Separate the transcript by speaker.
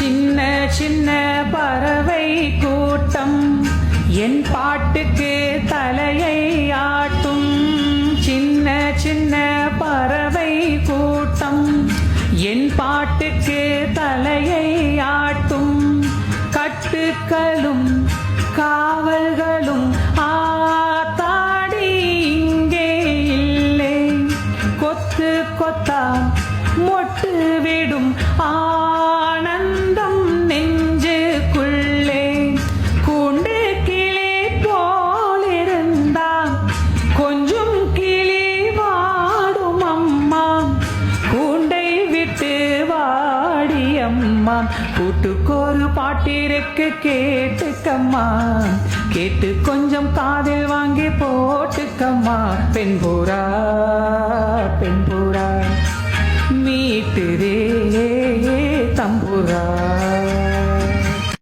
Speaker 1: சின்ன சின்ன பறவை கூட்டம். என் பாட்டுக்கு தலையை ஆட்டும். சின்ன சின்ன பறவை கூட்டம். என் பாட்டுக்கு தலையை ஆட்டும். கட்டுக்களும் காவல்களும் ஆத்தாடி இங்கே இல்லை. கொத்து கொத்தா மொட்டு விடும் ஆ அம்மா கூட்டுக்கோரு பாட்டிருக்கு கேட்டுக்கம்மா. கேட்டு கொஞ்சம் காதில் வாங்கி போட்டுக்கம்மா. பெண் பூரா பெண்